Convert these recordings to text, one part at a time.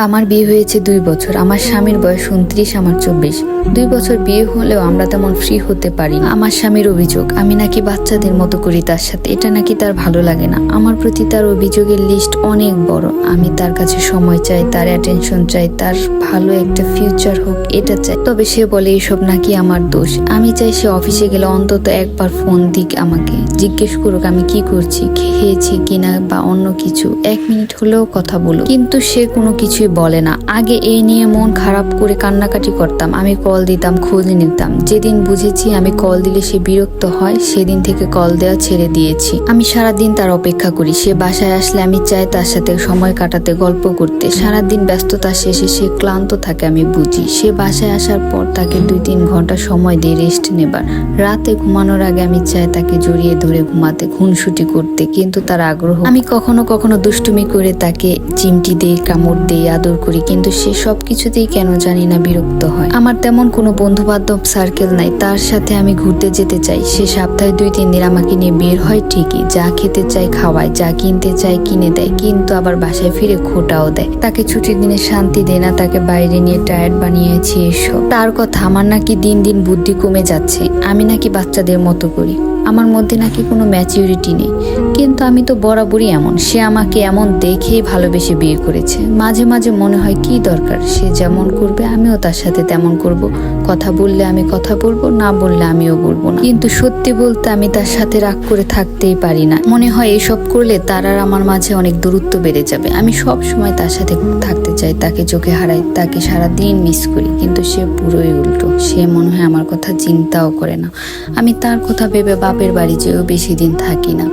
আমার বিয়ে হয়েছে দুই বছর, আমার স্বামীর বয়স উনত্রিশ, আমার চব্বিশ। দুই বছর বিয়ে হলেও আমরা তেমন ফ্রি হতে পারি না। আমার স্বামীর অভিযোগ, আমি নাকি বাচ্চাদের মতো করি তার সাথে, এটা নাকি তার ভালো লাগে না। আমার প্রতি তার অভিযোগের লিস্ট অনেক বড়। আমি তার কাছে সময় চাই, তার অ্যাটেনশন চাই, তার ভালো একটা ফিউচার হোক, এটা চাই। তবে সে বলে, এসব নাকি আমার দোষ। আমি চাই সে অফিসে গেলে অন্তত একবার ফোন দিক আমাকে। জিজ্ঞেস করুক, আমি কি করছি? খেয়েছি কিনা বা অন্য কিছু? এক মিনিট হলেও কথা বলুক। কিন্তু সে কোনো কিছুই বলে না। আগে এই নিয়ে মন খারাপ করে কান্নাকাটি করতাম। আমি কল দিতাম, খোঁজ নিতাম। যেদিন বুঝেছি আমি কল দিলে সে বিরক্ত হয়, সেদিন থেকে কল দেওয়া ছেড়ে দিয়েছি। আমি সারাদিন তার অপেক্ষা করি। সে বাসায় আসলে আমি চাই তার সাথে সময় কাটাতে, গল্প করতে। সারাদিন ব্যস্ততা শেষে সে ক্লান্ত থাকে, আমি বুঝি। সে বাসায় আসার পর তাকে দুই তিন ঘণ্টা সময় দিয়ে রেস্ট নেবার। রাতে ঘুমানোর আগে আমি চাই তাকে জড়িয়ে ধরে ঘুমাতে, খুনসুটি করতে। কিন্তু তার আগ্রহ আমি কখনো কখনো দুষ্টুমি করে তাকে চিমটি দিয়ে কামড় দিই আদর করি, কিন্তু সে সব কিছুতেই কেন জানি না বিরক্ত হয়। আমার তেমন কোনো বন্ধু বান্ধব সার্কেল নাই, তার সাথে আমি ঘুরতে যেতে চাই। সে সপ্তাহে দুই, তিন দিন আমাকে নিয়ে বের হয় ঠিকই, যা খেতে চাই খাওয়ায়, যা কিনতে চাই কিনে দেয়, কিন্তু আবার বাসায় ফিরে খোটাও দেয়। তাকে ছুটির দিনে শান্তি দেয় না, তাকে বাইরে নিয়ে টায়ার্ড বানিয়েছি এসব। তার কথা আমার নাকি দিন দিন বুদ্ধি কমে যাচ্ছে, আমি নাকি বাচ্চাদের মতো করি। আমার মধ্যে নাকি কোনো ম্যাচিউরিটি নেই। কিন্তু আমি তো বরাবরই এমন। সে আমাকে এমন দেখেই ভালোবেসে বিয়ে করেছে। মাঝে মাঝে মনে হয় কি দরকার? সে যেমন করবে, আমিও তার সাথে তেমন করব। কথা বললে আমি কথা বলব, না বললে আমিও বলব না। কিন্তু সত্যি বলতে আমি তার সাথে রাগ করে থাকতেই পারি না। মনে হয় এসব করলে তার আর আমার মাঝে অনেক দূরত্ব বেড়ে যাবে। আমি সব সময় তার সাথে থাকতে চাই, তাকে চোখে হারাই, তাকে সারা দিন মিস করি। কিন্তু সে পুরোই উল্টো। সে মনে হয় আমার কথা চিন্তাও করে না। আমি তার কথা ভেবে বাপের বাড়ি যেও বেশি দিন থাকি না।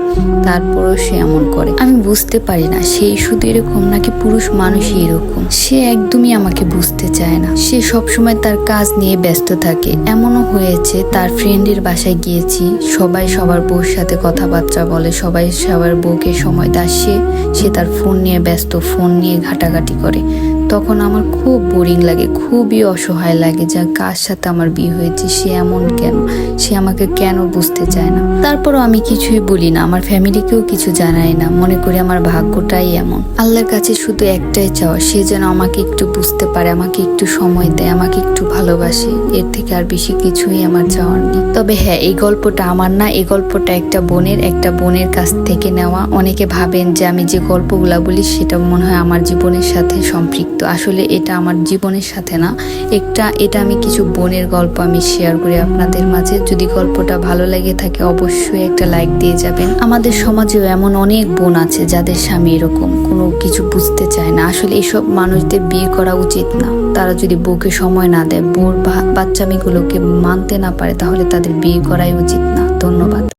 তারপরও সে এমন করে। আমি বুঝতে পারি না, সেই শুধু এরকম নাকি পুরুষ মানুষই এরকম। সে একদমই আমাকে বুঝতে চায় না। সে সবসময় তার কাজ নিয়ে ব্যস্ত থাকে। এমনও হয়েছে, তার ফ্রেন্ডের বাসায় গিয়েছি। সবাই সবার বউর সাথে কথাবার্তা বলে, সবাই সবার বউকে সময় দেয়। সে সে তার ফোন নিয়ে ব্যস্ত ফোন নিয়ে ঘাটাঘাটি করে। তখন আমার খুব বোরিং লাগে, খুবই অসহায় লাগে যা কার সাথে আমার বিয়ে হয়েছে, সে এমন কেন? সে আমাকে কেন বুঝতে চায় না? তারপরও আমি কিছুই বলি না, আমার ফ্যামিলিকেও কিছু জানাই না, মনে করি আমার ভাগ্যটাই এমন। আল্লাহর কাছে শুধু একটাই চাওয়া, সে যেন আমাকে একটু বুঝতে পারে, আমাকে একটু সময় দেয়, আমাকে একটু ভালোবাসে, এর থেকে আর বেশি কিছুই আমার চাওয়ার নেই। তবে হ্যাঁ এই গল্পটা আমার না, এই গল্পটা একটা বোনের একটা বোনের কাছ থেকে নেওয়া। অনেকে ভাবেন যে আমি যে গল্পগুলা বলি, সেটা মনে হয় আমার জীবনের সাথে সম্পৃক্ত। আসলে এটা আমার জীবনের সাথে না। একটা, এটা আমি কিছু বোনের গল্প আমি শেয়ার করি আপনাদের মাঝে। যদি গল্পটা ভালো লেগে থাকে, অবশ্যই একটা লাইক দিয়ে যাবেন। আমাদের সমাজেও এমন অনেক বোন আছে যাদের স্বামী এরকম, কোনো কিছু বুঝতে চায় না। আসলে এসব মানুষদের বিয়ে করা উচিত না। তারা যদি বউকে সময় না দেয় বা বাচ্চামিগুলোকে মানতে না পারে তাহলে তাদের বিয়ে করাই উচিত না। ধন্যবাদ।